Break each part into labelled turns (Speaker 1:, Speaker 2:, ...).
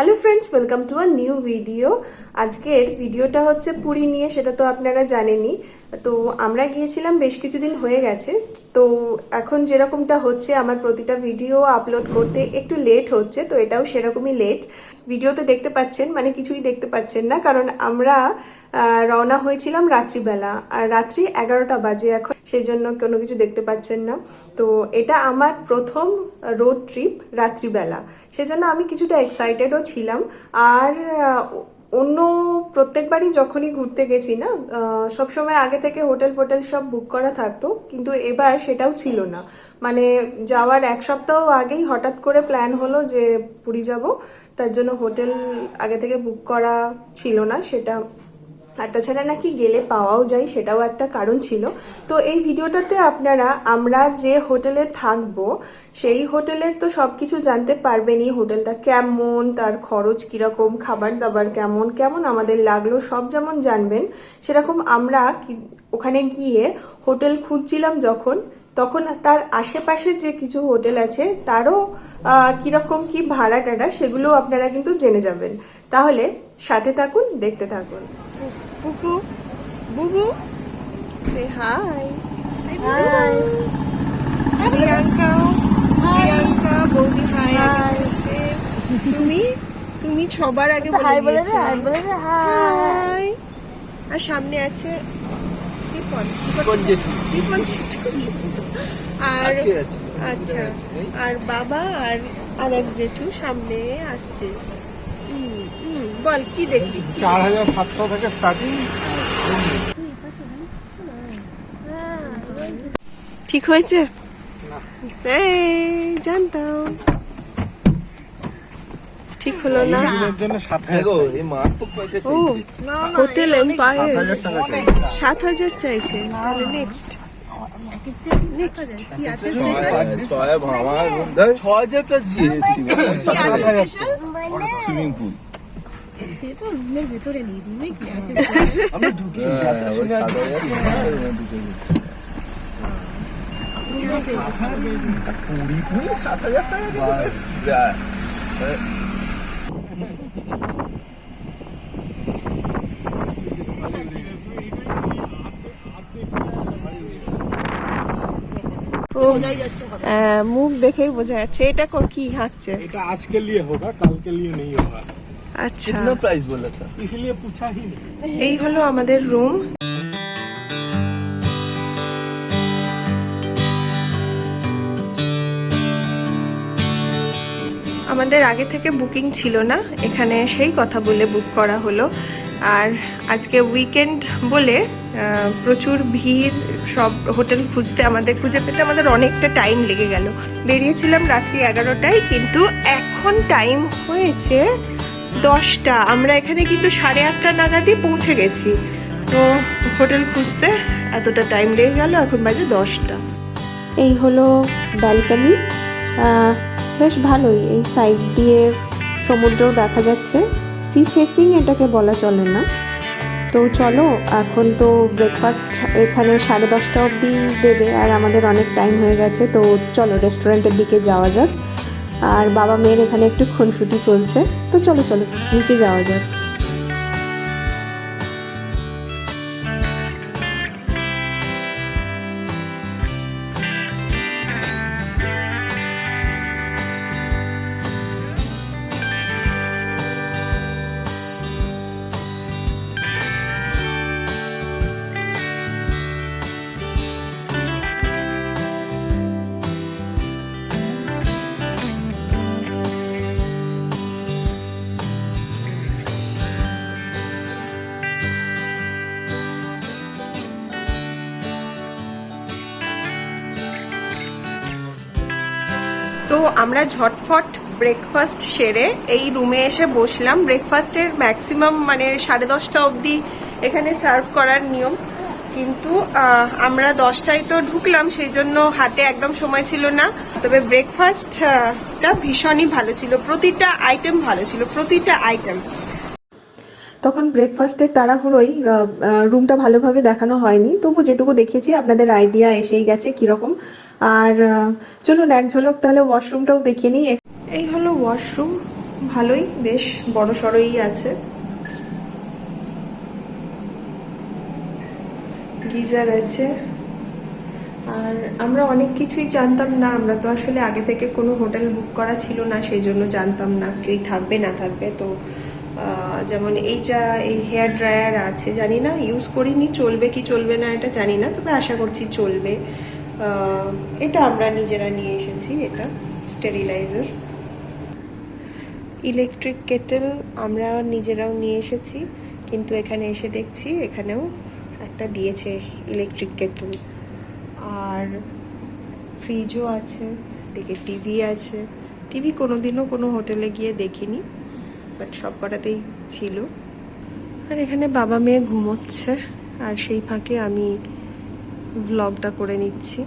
Speaker 1: Hello friends welcome to a new video আজকের ভিডিওটা হচ্ছে পুরী নিয়ে, সেটা তো আপনারা জানেনই। তো আমরা গিয়েছিলাম বেশ কিছুদিন হয়ে গেছে। তো এখন যেরকমটা হচ্ছে, আমার প্রতিটা ভিডিও আপলোড করতে একটু লেট হচ্ছে, তো এটাও সেরকমই লেট ভিডিওতে দেখতে পাচ্ছেন মানে কিছুই দেখতে পাচ্ছেন না, কারণ আমরা রওনা হয়েছিলাম রাত্রিবেলা, আর রাত্রি এগারোটা বাজে এখন সেই জন্য কোনো কিছু দেখতে পাচ্ছেন না। তো এটা আমার প্রথম রোড ট্রিপ রাত্রিবেলা, সেজন্য আমি কিছুটা এক্সাইটেডও ছিলাম। আর অন্য প্রত্যেকবারই যখনই ঘুরতে গেছি না সবসময় আগে থেকে হোটেল ফোটেল সব বুক করা থাকতো, কিন্তু এবার সেটাও ছিল না। মানে যাওয়ার এক সপ্তাহ আগেই হঠাৎ করে প্ল্যান হলো যে পুরী যাব, তার জন্য হোটেল আগে থেকে বুক করা ছিল না, সেটা আর তাছাড়া নাকি গেলে পাওয়াও যায়, সেটাও একটা কারণ ছিল। তো এই ভিডিওটাতে আপনারা, আমরা যে হোটেলে থাকব, সেই হোটেলের তো সব কিছু জানতে পারবেনই, হোটেলটা কেমন, তার খরচ কীরকম খাবার দাবার কেমন কেমন আমাদের লাগল, সব যেমন জানবেন। সেরকম আমরা ওখানে গিয়ে হোটেল খুঁজছিলাম যখন, তখন তার আশেপাশে যে কিছু হোটেল আছে, তারও কীরকম কি ভাড়া টাড়া সেগুলো আপনারা কিন্তু জেনে যাবেন। তাহলে সাথে থাকুন, দেখতে থাকুন। বুকু বুবু সে হাই হাই প্রিয়াঙ্কাও প্রিয়াঙ্কা বৌদি হাই আছে তুমি? তুমি সবার আগে বলে দিয়েছ হাই আর সামনে আছে দীপন।
Speaker 2: কোন জেঠু।
Speaker 1: দীপন জেঠু। আর। আচ্ছা আর বাবা আর আর এক জেঠু সামনে আসছে। বল কি দেখবি
Speaker 3: চার হাজার সাতশো থেকে স্টার্টিং
Speaker 1: ঠিক হয়েছে? এই জানতাম। ঠিক হলো না?
Speaker 2: দেখো
Speaker 1: হোটেল এম্পায়ার
Speaker 2: হাজার টাকা চাই।
Speaker 1: সাত হাজার চাইছে তাহলে নেক্সট নেক্সট
Speaker 2: ছয় হাজার প্লাস জিএসটি সুইমিং পুল
Speaker 1: মুখ দেখেই বোঝা যাচ্ছে এটা কি হাঁটছে
Speaker 3: এটা আজকের লিয়ে হোক কালকে লিয়ে নেই হোক
Speaker 1: আচ্ছা
Speaker 2: कितना प्राइस बोला था
Speaker 3: इसलिए पूछा ही नहीं
Speaker 1: এই হলো আমাদের রুম আমাদের আগে থেকে বুকিং ছিল না এখানে সেই কথা বলে বুক করা হলো আর আজকে উইকেন্ড বলে আহ, প্রচুর ভিড় সব হোটেল খুঁজতে আমাদের খুঁজে পেতে আমাদের অনেকটা টাইম লেগে গেল বেরিয়েছিলাম রাত্রি এগারোটায় কিন্তু এখন টাইম হয়েছে দশটা। আমরা এখানে কিন্তু সাড়ে আটটা নাগাদই পৌঁছে গেছি। তো হোটেল খুঁজতে এতটা টাইম লেগে গেল, এখন বাজে দশটা। এই হলো ব্যালকনি। বেশ ভালোই, এই সাইড দিয়ে সমুদ্রও দেখা যাচ্ছে। সি ফেসিং এটাকে বলা চলে না। তো চলো, এখন তো ব্রেকফাস্ট এখানে সাড়ে দশটা অবধি দেবে, আর আমাদের অনেক টাইম হয়ে গেছে। তো চলো রেস্টুরেন্টের দিকে যাওয়া যাক। আর বাবা মেয়ের এখানে একটু খুনসুটি চলছে। তো চলো চলো নিচে যাওয়া যাক। তো আমরা ঝটফট ব্রেকফাস্ট সেরে এই রুমে এসে বসলাম। ব্রেকফাস্টের ম্যাক্সিমাম মানে সাড়ে দশটা অবধি এখানে সার্ভ করার নিয়ম। কিন্তু আমরা দশটায় তো ঢুকলাম সেই জন্য হাতে একদম সময় ছিল না। তবে ব্রেকফাস্টটা ভীষণই ভালো ছিল। প্রতিটা আইটেম ভালো ছিল। প্রতিটা আইটেম তখন ব্রেকফাস্টের তাড়াহুড়োই রুমটা ভালোভাবে দেখানো হয়নি। তবু যেটুকু দেখেছি, আপনাদের আইডিয়া এসেই গেছে কীরকম। আর চলুন এক ঝলক তাহলে ওয়াশরুমটাও দেখিয়ে নিই। এই হলো ওয়াশরুম
Speaker 4: ভালোই, বেশ বড় সড়ই আছে। গিজার আছে। আর আমরা অনেক কিছুই জানতাম না, আমরা তো আসলে আগে থেকে কোনো হোটেল বুক করা ছিল না সেই জন্য জানতাম না কে থাকবে না থাকবে, তো যেমন এইটা, এই হেয়ার ড্রায়ার আছে, জানি না ইউজ করিনি, চলবে কি চলবে না এটা জানি না, তবে আশা করছি চলবে। এটা আমরা নিজেরা নিয়ে এসেছি, এটা স্টেরিলাইজার ইলেকট্রিক কেটেল আমরা নিজেরাও নিয়ে এসেছি, কিন্তু এখানে এসে দেখছি, এখানেও একটা দিয়েছে ইলেকট্রিক কেটেল আর ফ্রিজও আছে, দেখে টিভি আছে। টিভি কোনোদিনও কোনো হোটেলে গিয়ে দেখিনি। বাট সব কটাতেই ছিল। আর এখানে বাবা মেয়ে ঘুমোচ্ছে, আর সেই ফাঁকে আমি ব্লগটা করে নিচ্ছি।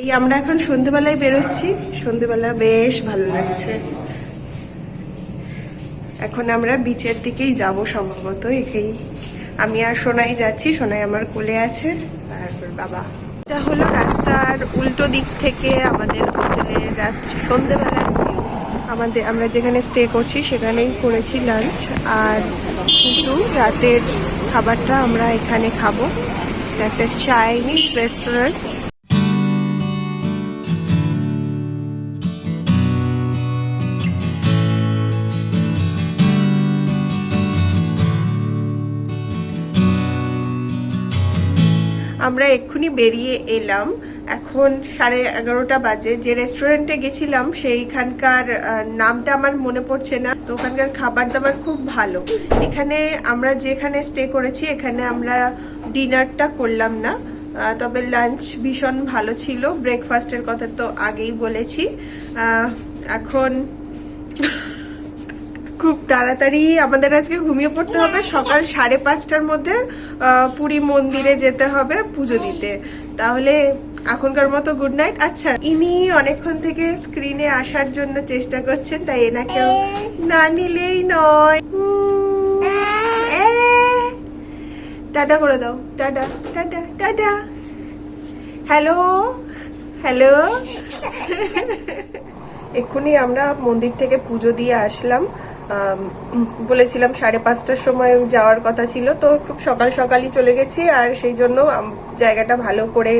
Speaker 4: এই আমরা এখন সন্ধেবেলায় বেরোচ্ছি। সন্ধেবেলা বেশ ভালো লাগছে। এখন আমরা বিচের দিকেই যাব সম্ভবত একেই। আমি আর সোনাই যাচ্ছি, সোনাই আমার কোলে আছে তারপর বাবা। এটা হলো রাস্তার উল্টো দিক থেকে আমাদের হোটেলের রাত্রি সন্ধেবেলার। আমাদের, আমরা যেখানে স্টে করছি সেখানেই করেছি লাঞ্চ আর কিন্তু রাতের খাবারটা আমরা এখানে খাব। একটা চাইনিজ রেস্টুরেন্ট আমরা এক্ষুনি বেরিয়ে এলাম। এখন সাড়ে এগারোটা বাজে। যে রেস্টুরেন্টে গেছিলাম, সেইখানকার নামটা আমার মনে পড়ছে না, তো ওখানকার খাবার দাবার খুব ভালো। এখানে আমরা যেখানে স্টে করেছি, এখানে আমরা ডিনারটা করলাম না। তবে লাঞ্চ ভীষণ ভালো ছিল। ব্রেকফাস্টের কথা তো আগেই বলেছি। এখন খুব তাড়াতাড়ি আমাদের আজকে ঘুমিয়ে পড়তে হবে। সকাল সাড়ে পাঁচটার মধ্যে পুরী মন্দিরে যেতে হবে পুজো দিতে। তাহলে এখনকার মতো গুড নাইট আচ্ছা ইনি অনেকক্ষণ থেকে স্ক্রিনে আসার জন্য চেষ্টা করছেন, তাই এনাকেও না নিলেই নয়। টাটা করে দাও, tata tata tata. Hello hello এক্ষুনি আমরা মন্দির থেকে পুজো দিয়ে আসলাম। বলেছিলাম সাড়ে পাঁচটার সময় যাওয়ার কথা ছিল, তো খুব সকাল সকালই চলে গেছি, আর সেই জন্য জায়গাটা ভালো করে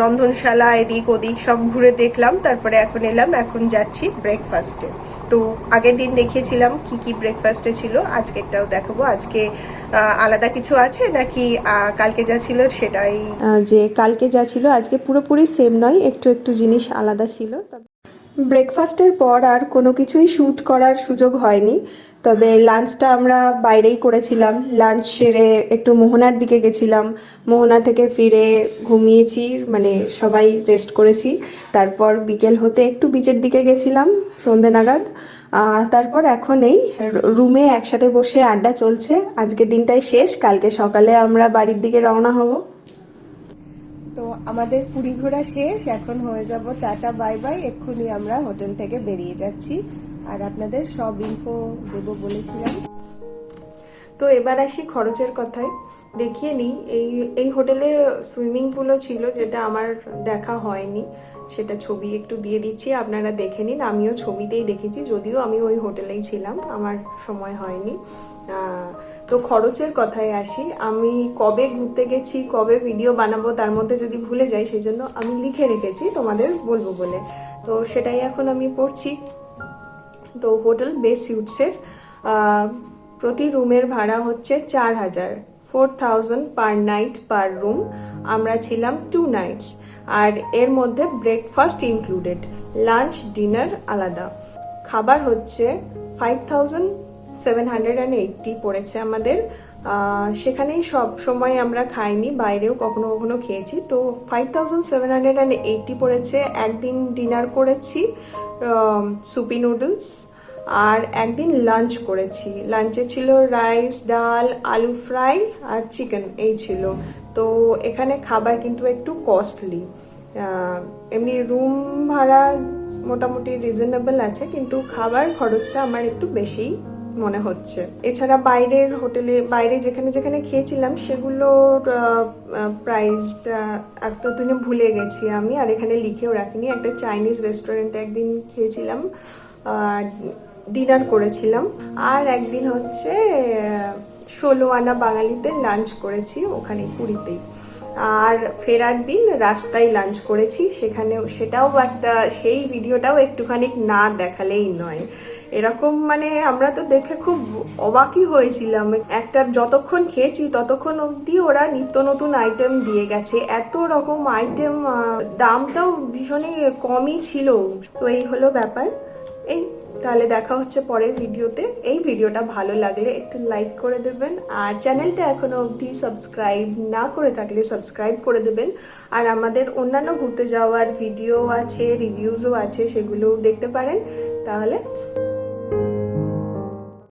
Speaker 4: রন্ধনশালা এদিক ওদিক সব ঘুরে দেখলাম তারপরে এখন এলাম এখন যাচ্ছি ব্রেকফাস্টে তো আগের দিন দেখিয়েছিলাম কি কি ব্রেকফাস্টে ছিল আজকেরটাও দেখাবো। আজকে আলাদা কিছু আছে নাকি কালকে যা ছিল সেটাই? যে কালকে যা ছিল আজকে পুরোপুরি সেম নয় একটু একটু জিনিস আলাদা ছিল। তবে ব্রেকফাস্টের পর আর কোনো কিছুই শ্যুট করার সুযোগ হয়নি। তবে লাঞ্চটা আমরা বাইরেই করেছিলাম। লাঞ্চ সেরে একটু মোহনার দিকে গেছিলাম। মোহনা থেকে ফিরে ঘুমিয়েছি মানে সবাই রেস্ট করেছি। তারপর বিকেল হতে একটু বিচের দিকে গেছিলাম, সন্ধে নাগাদ। তারপর এখন এই রুমে একসাথে বসে আড্ডা চলছে। আজকের দিনটাই শেষ, কালকে সকালে আমরা বাড়ির দিকে রওনা হব। তো আমাদের পুরী ঘোরা শেষ, এখন হয়ে যাব টাটা বাই বাই এক্ষুনি আমরা হোটেল থেকে বেরিয়ে যাচ্ছি। আর আপনাদের সব ইনফো দেব বলেছিলাম। তো এবার আসি খরচের কথায়। দেখিয়ে নিই, এই এই হোটেলে সুইমিং পুলও ছিল যেটা আমার দেখা হয়নি। সেটা ছবি একটু দিয়ে দিচ্ছি, আপনারা দেখে নিন। আমিও ছবিতেই দেখেছি, যদিও আমি ওই হোটেলেই ছিলাম, আমার সময় হয়নি। তো খরচের কথায় আসি, আমি কবে ঘুরতে গেছি, কবে ভিডিও বানাবো তার মধ্যে যদি ভুলে যাই, সেজন্য আমি লিখে রেখেছি, তোমাদের বলব বলে। তো সেটাই এখন আমি পড়ছি। তো হোটেল বেস সুইটসের প্রতি রুমের ভাড়া হচ্ছে চার হাজার। Four thousand per night per room আমরা ছিলাম টু নাইটস আর এর মধ্যে ব্রেকফাস্ট ইনক্লুডেড লাঞ্চ ডিনার আলাদা। খাবার হচ্ছে five thousand seven hundred and eighty পড়েছে আমাদের। সেখানেই সব সময় আমরা খাইনি, বাইরেও কখনো কখনো খেয়েছি। তো five thousand seven hundred and eighty পড়েছে। একদিন ডিনার করেছি। সুপি নুডলস আর একদিন লাঞ্চ করেছি। লাঞ্চে ছিল রাইস ডাল, আলু ফ্রাই আর চিকেন এই ছিল। তো এখানে খাবার কিন্তু একটু কস্টলি এমনি রুম ভাড়া মোটামুটি রিজনেবল আছে, কিন্তু খাবার খরচটা আমার একটু বেশি মনে হচ্ছে। এছাড়া বাইরের হোটেলে, বাইরে যেখানে যেখানে খেয়েছিলাম, সেগুলোর প্রাইসটা এতদিনে ভুলে গেছি আমি, আর এখানে লিখেও রাখিনি। একটা চাইনিজ রেস্টুরেন্টে একদিন খেয়েছিলাম
Speaker 1: ডিনার করেছিলাম। আর একদিন হচ্ছে ষোলো আনা বাঙালিতে লাঞ্চ করেছি ওখানে পুরীতেই। আর ফেরার দিন রাস্তায় লাঞ্চ করেছি, সেখানেও সেটাও একটা, সেই ভিডিওটাও একটুখানি না দেখালেই নয়। এরকম মানে আমরা তো দেখে খুব অবাকই হয়েছিলাম। একটা যতক্ষণ খেয়েছি ততক্ষণ অবধি ওরা নিত্য নতুন আইটেম দিয়ে গেছে। এত রকম আইটেম দামটাও ভীষণই কমই ছিল। তো এই হলো ব্যাপার। এই, তাহলে দেখা হচ্ছে পরের ভিডিওতে। এই ভিডিওটা ভালো লাগলে একটু লাইক করে দেবেন আর চ্যানেলটা এখনও অবধি সাবস্ক্রাইব না করে থাকলে সাবস্ক্রাইব করে দেবেন। আর আমাদের অন্যান্য ঘুরতে যাওয়ার ভিডিও আছে রিভিউজও আছে, সেগুলোও দেখতে পারেন। তাহলে